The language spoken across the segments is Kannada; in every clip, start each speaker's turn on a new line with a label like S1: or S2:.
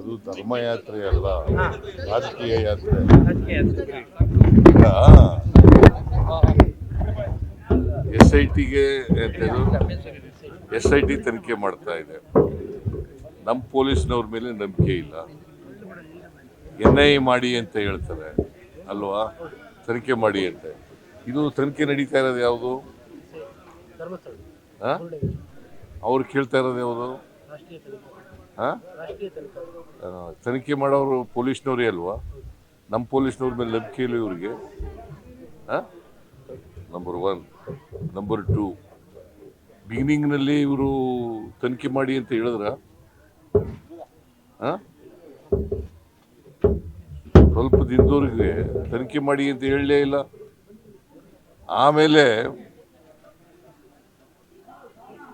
S1: ಅದು ಧರ್ಮಯಾತ್ರೆ ಅಲ್ಲ ರಾಜಕೀಯ ಯಾತ್ರೆ. ಈಗ ಎಸ್ ಐ ಟಿಗೆ ಎಸ್ ಐ ಟಿ ತನಿಖೆ ಮಾಡ್ತಾ ಇದೆ. ನಮ್ಮ ಪೊಲೀಸ್ನವ್ರ ಮೇಲೆ ನಂಬಿಕೆ ಇಲ್ಲ. ಎನ್ ಐ ಮಾಡಿ ಅಂತ ಹೇಳ್ತಾರೆ. ಅಲ್ವಾ? ತನಿಖೆ ಮಾಡಿ ಅಂತ. ಇದು ತನಿಖೆ ನಡೀತಾ ಇರೋದು ಯಾವುದು? ಅವ್ರು ಕೇಳ್ತಾ ಇರೋದು ಯಾವುದು?
S2: ತನಿಖಾ
S1: ಮಾಡೋರು ಪೊಲೀಸ್ನವ್ರೇ ಅಲ್ವಾ? ನಮ್ಮ ಪೊಲೀಸ್ನವ್ರ ಮೇಲೆ ನಂಬಿಕೆ ಇಲ್ಲ ಇವರಿಗೆ. ನಂಬರ್ ಒನ್ ನಂಬರ್ ಟೂ ಬಿಗಿನಿಂಗ್ನಲ್ಲಿ ಇವರು ತನಿಖೆ ಮಾಡಿ ಅಂತ ಹೇಳಿದ್ರ? ಸ್ವಲ್ಪ ದಿನದವ್ರಿಗೆ ತನಿಖೆ ಮಾಡಿ ಅಂತ ಹೇಳಲೇ ಇಲ್ಲ. ಆಮೇಲೆ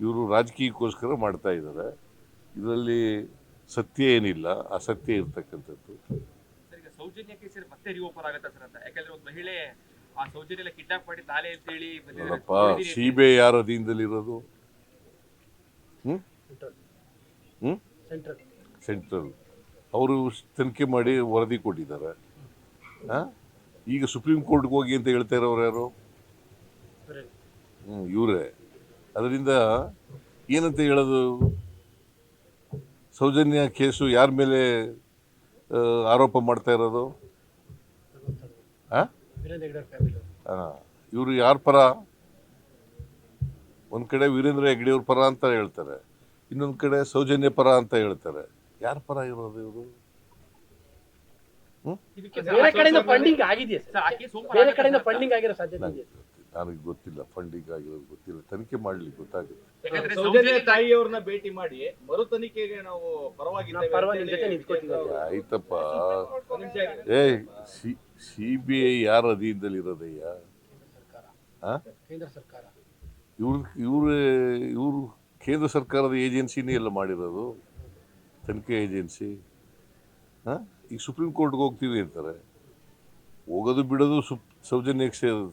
S1: ಇವರು ರಾಜಕೀಯಕ್ಕೋಸ್ಕರ ಮಾಡ್ತಾ ಇದ್ದಾರೆ. ಇದರಲ್ಲಿ ಸತ್ಯ ಏನಿಲ್ಲ ಅಸತ್ಯ ಇರ್ತಕ್ಕಂಥದ್ದು.
S3: ಸರ್ ಈಗ ಸೌಜನ್ಯ ಕೇಸ್ ಮತ್ತೆ ರಿಓಪನ್ ಆಗತ್ತಾ ಸರ್ ಅಂತ. ಯಾಕಂದ್ರೆ ಒಂದು ಮಹಿಳೆ ಆ ಸೌಜನ್ಯ ಕಿಡ್ನಾಪ್ ಮಾಡಿ ತಾಲೆ ಅಂತ ಹೇಳಿ ಬಂದಿದ್ದಾರೆ.
S1: ನೋಡಪ್ಪ
S3: ನೋಡಿದೀನಿ
S1: ಸಿ ಬಿ ಐ ಯಾರ ಅಧೀನದಲ್ಲಿರೋದು? ಹ್ಮ್?
S2: ಸೆಂಟ್ರಲ್
S1: ಹ್ಮ್?
S2: ಸೆಂಟ್ರಲ್
S1: ಸೆಂಟ್ರಲ್ ಅವರು ತನಿಖೆ ಮಾಡಿ ವರದಿ ಕೊಟ್ಟಿದ್ದಾರೆ. ಆ? ಈಗ ಸುಪ್ರೀಂ ಕೋರ್ಟ್ಗೆ ಹೋಗಿ ಅಂತ ಹೇಳ್ತಾ ಇರೋರು ಯಾರು? ಹ್ಮ್ ಇವರೇ. ಅದರಿಂದ ಏನಂತ ಹೇಳೋದು? ಸೌಜನ್ಯ ಕೇಸು ಯಾರ ಮೇಲೆ ಆರೋಪ ಮಾಡ್ತಾ ಇರೋದು? ಇವರು ಯಾರ ಪರ? ಒಂದು ಕಡೆ ವೀರೇಂದ್ರ ಹೆಗ್ಡೆಯವ್ರ ಪರ ಅಂತ ಹೇಳ್ತಾರೆ. ಇನ್ನೊಂದು ಕಡೆ ಸೌಜನ್ಯ ಪರ ಅಂತ ಹೇಳ್ತಾರೆ. ಯಾರ ಪರ ಇರೋದು ಇವರು?
S2: ಬೇರೆ ಕಡೆಯಿಂದ ಫಂಡಿಂಗ್ ಆಗಿದೆಯಾ
S3: ಸರ್,
S2: ಸರ್
S3: ಆ ಕೇಸ್
S2: ಬೇರೆ ಕಡೆಯಿಂದ ಫಂಡಿಂಗ್ ಆಗಿರೋ ಸಾಧ್ಯತೆ
S1: ನನಗೆ ಗೊತ್ತಿಲ್ಲ ಫಂಡಿಂಗ್ ಆಗಿರೋದು ಗೊತ್ತಿಲ್ಲ ತನಿಖೆ ಮಾಡ್ಲಿಕ್ಕೆ ಗೊತ್ತಾಗುತ್ತೆ.
S3: ಯಾಕಂದ್ರೆ
S4: ಸೌಜನ್ಯ ತಾಯಿಯವ್ರನ್ನ ಭೇಟಿ ಮಾಡಿ ಮರು ತನಿಖೆಗೆ ನಾವು
S2: ಪರವಾಗಿಲ್ಲ.
S1: ಆಯ್ತಪ್ಪ. ಏ ಸಿ ಬಿ ಐ ಯಾರ ಅಧೀನದಲ್ಲಿ ಇರೋದಯ್ಯ ಇವ್ರ
S2: ಕೇಂದ್ರ ಸರ್ಕಾರ.
S1: ಇವ್ರು ಇವರೇ ಇವರು ಕೇಂದ್ರ ಸರ್ಕಾರದ ಏಜೆನ್ಸಿನೇ ಎಲ್ಲ ಮಾಡಿರೋದು? ತನಿಖೆ ಏಜೆನ್ಸಿ? ಹಾಂ ಈಗ ಸುಪ್ರೀಂ ಕೋರ್ಟ್ಗೆ ಹೋಗ್ತೀವಿ ಅಂತಾರೆ. ಹೋಗೋದು ಬಿಡೋದು ಸುಪ್ ಸೌಜನ್ಯಕ್ಕೆ ಸೇರೋದು.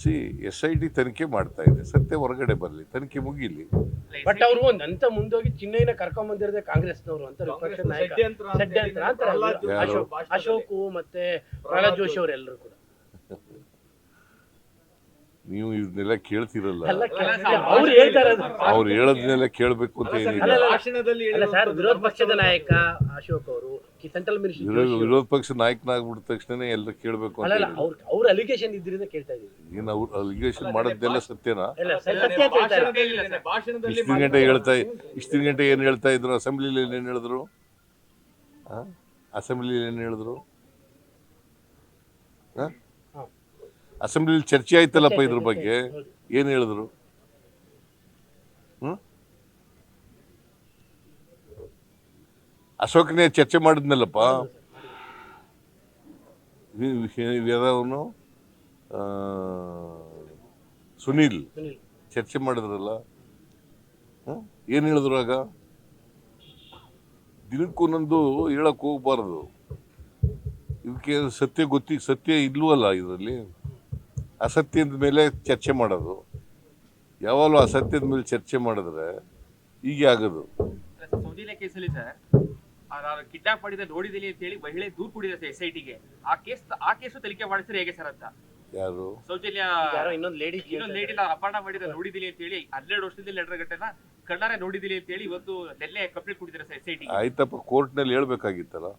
S1: ಸಿ ಎಸ್ ಐ ಡಿ ತನಿಖೆ ಮಾಡ್ತಾ ಇದೆ. ಸತ್ಯ ಹೊರಗಡೆ ಬರಲಿ ತನಿಖೆ ಮುಗಿಲಿ.
S2: ಬಟ್ ಅವರು ಒಂದ್ ಅಂತ ಮುಂದೋಗಿ ಚಿನ್ನೈನ ಕರ್ಕೊಂಡ್ ಬಂದಿರೋದೇ ಕಾಂಗ್ರೆಸ್ನವರು ಅಂತ ವಿಪಕ್ಷ ನಾಯಕ
S4: ಷಡ್ಯಂತ್ರ?
S2: ಅಶೋಕ್
S4: ಭಾಷಣದಲ್ಲಿ.
S2: ಮತ್ತೆ ಪ್ರಹ್ಲಾದ್ ಜೋಶಿ ಅವರೆಲ್ಲರೂ ಕೂಡ.
S1: ನೀವು ಇದನ್ನೆಲ್ಲ ಕೇಳ್ತಿರಲ್ಲ.
S2: ಅಲ್ಲ ಅವ್ರು ಹೇಳ್ತಾ ಇರೋದು
S1: ಅವ್ರು ಹೇಳೋದನ್ನೆಲ್ಲ ಕೇಳಬೇಕು ಅಂತ
S4: ಅಲ್ಲ
S1: ಏನಿಲ್ಲ.
S2: ಅಲ್ಲ,
S4: ಭಾಷಣದಲ್ಲಿ
S2: ಅಲ್ಲ ಸರ್ ವಿರೋಧ ಪಕ್ಷದ ನಾಯಕ ಅಶೋಕ್ ಅವರು ಸೆಂಟ್ರಲ್ ಮಿನಿಸ್ಟರ್
S1: ವಿರೋಧ ವಿರೋಧ ಪಕ್ಷ ನಾಯಕನಾಗ್ಬಿಟ್ಟ ತಕ್ಷಣ ಎಲ್ಲ ಕೇಳಬೇಕು ಅಂತ
S2: ಅಲ್ಲ
S1: ಹೇಳಿ
S2: ಅವ್ರ ಅವ್ರ ಅಲಿಗೇಷನ್ ಇದ್ರಿಂದ ಕೇಳ್ತಾ ಇದ್ದೀವಿ.
S1: ಏನು ಅವ್ರು ಅಲಿಗೇಷನ್ ಮಾಡೋದೆಲ್ಲ ಸತ್ಯನಾ?
S4: ಅಲ್ಲ,
S1: ಇಷ್ಟಿನ ಗಂಟೆ ಹೇಳ್ತಾ ಇಷ್ಟಿನ ಗಂಟೆ ಏನು ಹೇಳ್ತಾ ಇದ್ರು? ಅಸೆಂಬ್ಲಿಲಿ ಏನು ಹೇಳಿದ್ರು? ಅಸೆಂಬ್ಲಿಲಿ ಏನು ಹೇಳಿದ್ರು? ಅಸೆಂಬ್ಲಿಲಿ ಚರ್ಚೆ ಆಯ್ತಲ್ಲಪ್ಪ ಇದ್ರ ಬಗ್ಗೆ. ಏನು ಹೇಳಿದ್ರು? ಹ್ಮ್? ಅಶೋಕನೇ ಚರ್ಚೆ ಮಾಡಿದ್ನಲ್ಲಪ್ಪ. ಸುನೀಲ್.
S2: ಸುನಿಲ್.
S1: ಚರ್ಚೆ ಮಾಡಿದ್ರಲ್ಲ. ಏನು ಹೇಳಿದ್ರು ಆಗ? ದಿನಕ್ಕೊಂದೊಂದು ಹೇಳಕ್ ಹೋಗ್ಬಾರ್ದು. ಇದಕ್ಕೆ ಸತ್ಯ ಗೊತ್ತಿ ಸತ್ಯ ಇಲ್ವಲ್ಲ ಇದರಲ್ಲಿ? ಅಸತ್ಯದ ಮೇಲೆ ಚರ್ಚೆ ಮಾಡೋದು. ಯಾವಾಗಲೂ ಅಸತ್ಯದ ಮೇಲೆ ಚರ್ಚೆ ಮಾಡಿದ್ರೆ ಹೀಗೆ ಆಗೋದು.
S3: ಕಿಡ್ನಾಪ್ ಮಾಡಿದ ನೋಡಿದ್ದೀನಿ ಅಂತ ಹೇಳಿ ಮಹಿಳೆ ದೂರ್ ಕೊಡಿದೆ ಎಸ್ ಐ ಟಿಗೆ. ಆ ಕೇಸ್ ಆ ಕೇಸು ತನಿಖೆ ಮಾಡಿಸಿದ್ರೆ ಹೇಗೆ ಸರ್ ಅಂತ?
S1: ಯಾರು?
S3: ಸೌಜನ್ಯ
S2: ಯಾರೋ ಇನ್ನೊಂದು ಲೇಡಿ
S3: ಇನ್ನೊಂದು ಲೇಡಿ ಅಪಹರಣ ಮಾಡಿದ ನೋಡಿದ್ದೀನಿ ಅಂತ ಹೇಳಿ ಹನ್ನೆರಡು ವರ್ಷದಿಂದ ಲೆಟರ್ ಗಂಟೆನ ಕಣ್ಣಾರೆ ನೋಡಿದ್ದೀನಿ ಅಂತ ಹೇಳಿ ಇವತ್ತು ನೆಲ್ಲೆ ಕಂಪ್ಲೇಂಟ್ ಕೊಟ್ಟಿದ್ದಾರೆ ಸರ್ ಎಸ್ ಐ ಟಿ
S1: ಆಯ್ತಪ್ಪ ಕೋರ್ಟ್ನಲ್ಲಿ ಹೇಳ್ಬೇಕಾಗಿತ್ತಲ್ಲ?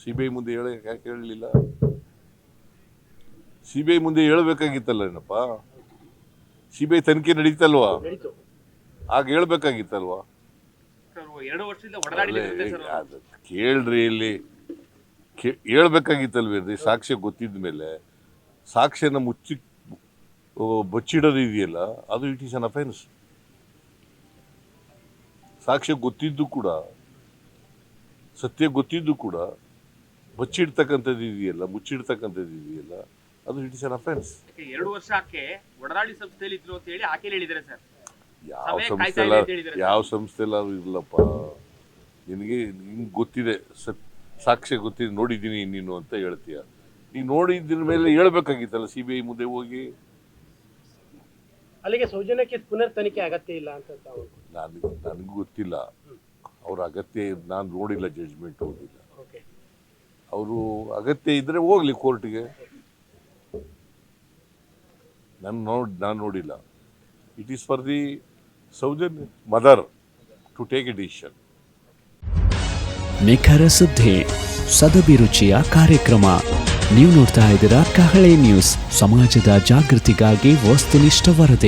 S1: ಸಿ ಬಿ ಐ ಮುಂದೆ ಹೇಳ ಯಾಕೆ ಹೇಳಲಿಲ್ಲ? ಸಿ ಬಿ ಐ ಮುಂದೆ ಹೇಳ್ಬೇಕಾಗಿತ್ತಲ್ಲ ಏನಪ್ಪ? ಸಿ ಬಿ ಐ ತನಿಖೆ ನಡೀತಲ್ವಾ?
S2: ನಡೀತು.
S1: ಆಗ ಹೇಳ್ಬೇಕಾಗಿತ್ತಲ್ವಾ?
S3: ಎರಡು ವರ್ಷದಿಂದ
S1: ಅದು ಕೇಳ್ರಿ ಇಲ್ಲಿ. ಕೇ- ಹೇಳ್ಬೇಕಾಗಿತ್ತಲ್ವೇನ್ರಿ ಸಾಕ್ಷ್ಯ ಗೊತ್ತಿದ್ದ ಮೇಲೆ ಸಾಕ್ಷ್ಯನ ಮುಚ್ಚಿ ಬಚ್ಚಿಡೋದು ಇದೆಯಲ್ಲ ಅದು ಇಟ್ ಈಸ್ ಅನ್ ಅಫೆನ್ಸ್. ಸಾಕ್ಷ್ಯ ಗೊತ್ತಿದ್ದು ಕೂಡ ಸತ್ಯ ಗೊತ್ತಿದ್ದು ಕೂಡ ಬಚ್ಚಿಡ್ತಕ್ಕಂಥದ್ದು ಇದೆಯಲ್ಲ ಮುಚ್ಚಿಡ್ತಕ್ಕಂಥದ್ದು ಇದೆಯಲ್ಲ ಅದು ಇಟ್ ಈಸ್ ಅನ್ ಅಫೆನ್ಸ್.
S3: ಎರಡು ವರ್ಷ ಆಕೆ ಒಡನಾಡಿ ಸಂಸ್ಥೆಯಲ್ಲಿ ಇದ್ರು ಅಂತ ಹೇಳಿ ಆಕೆ ಹೇಳಿದ್ದಾರೆ ಸರ್.
S1: ಯಾವ ಸಂಸ್ಥೆ ಯಾವ ಸಂಸ್ಥೆ ಇಲ್ಲಪ್ಪ. ನಿನಗೆ ನಿಂಗೆ ಗೊತ್ತಿದೆ. ಸತ್ ಸಾಕ್ಷ್ಯ ಗೊತ್ತಿದೆ. ನೋಡಿದ್ದೀನಿ ನೀನು ಅಂತ ಹೇಳ್ತೀಯ. ನೀ ನೋಡಿದ್ರ ಮೇಲೆ ಹೇಳ್ಬೇಕಾಗಿತ್ತಲ್ಲ ಸಿ ಬಿ ಐ ಮುಂದೆ ಹೋಗಿ?
S2: ಅಲ್ಲಿಗೆ ಸೌಜನ್ಯಕ್ಕೆ ಪುನರ್ ತನಿಖೆ ಅಗತ್ಯ ಇಲ್ಲ ಅಂತ
S1: ನನಗೆ ನನಗೂ ಗೊತ್ತಿಲ್ಲ. ಅವ್ರ ಅಗತ್ಯ ನಾನು ನೋಡಿಲ್ಲ ಜಡ್ಜ್ಮೆಂಟ್ ಹೋಗಿಲ್ಲ.
S2: ಓಕೆ.
S1: ಅವರು ಅಗತ್ಯ ಇದ್ರೆ ಹೋಗ್ಲಿ ಕೋರ್ಟ್ಗೆ ನಾನು ನೋಡಿ ನಾನು ನೋಡಿಲ್ಲ. It is for the Soujan mother to take a decision.
S5: ನಿಖರ ಸುದ್ದಿ, ಸದಭಿರುಚಿಯ ಕಾರ್ಯಕ್ರಮ. ನೀವು ನೋಡ್ತಾ ಇದ್ದೀರಾ ಕಹಳೆ ನ್ಯೂಸ್. ಸಮಾಜದ ಜಾಗೃತಿಗಾಗಿ ವಸ್ತುನಿಷ್ಠ ವರದಿ.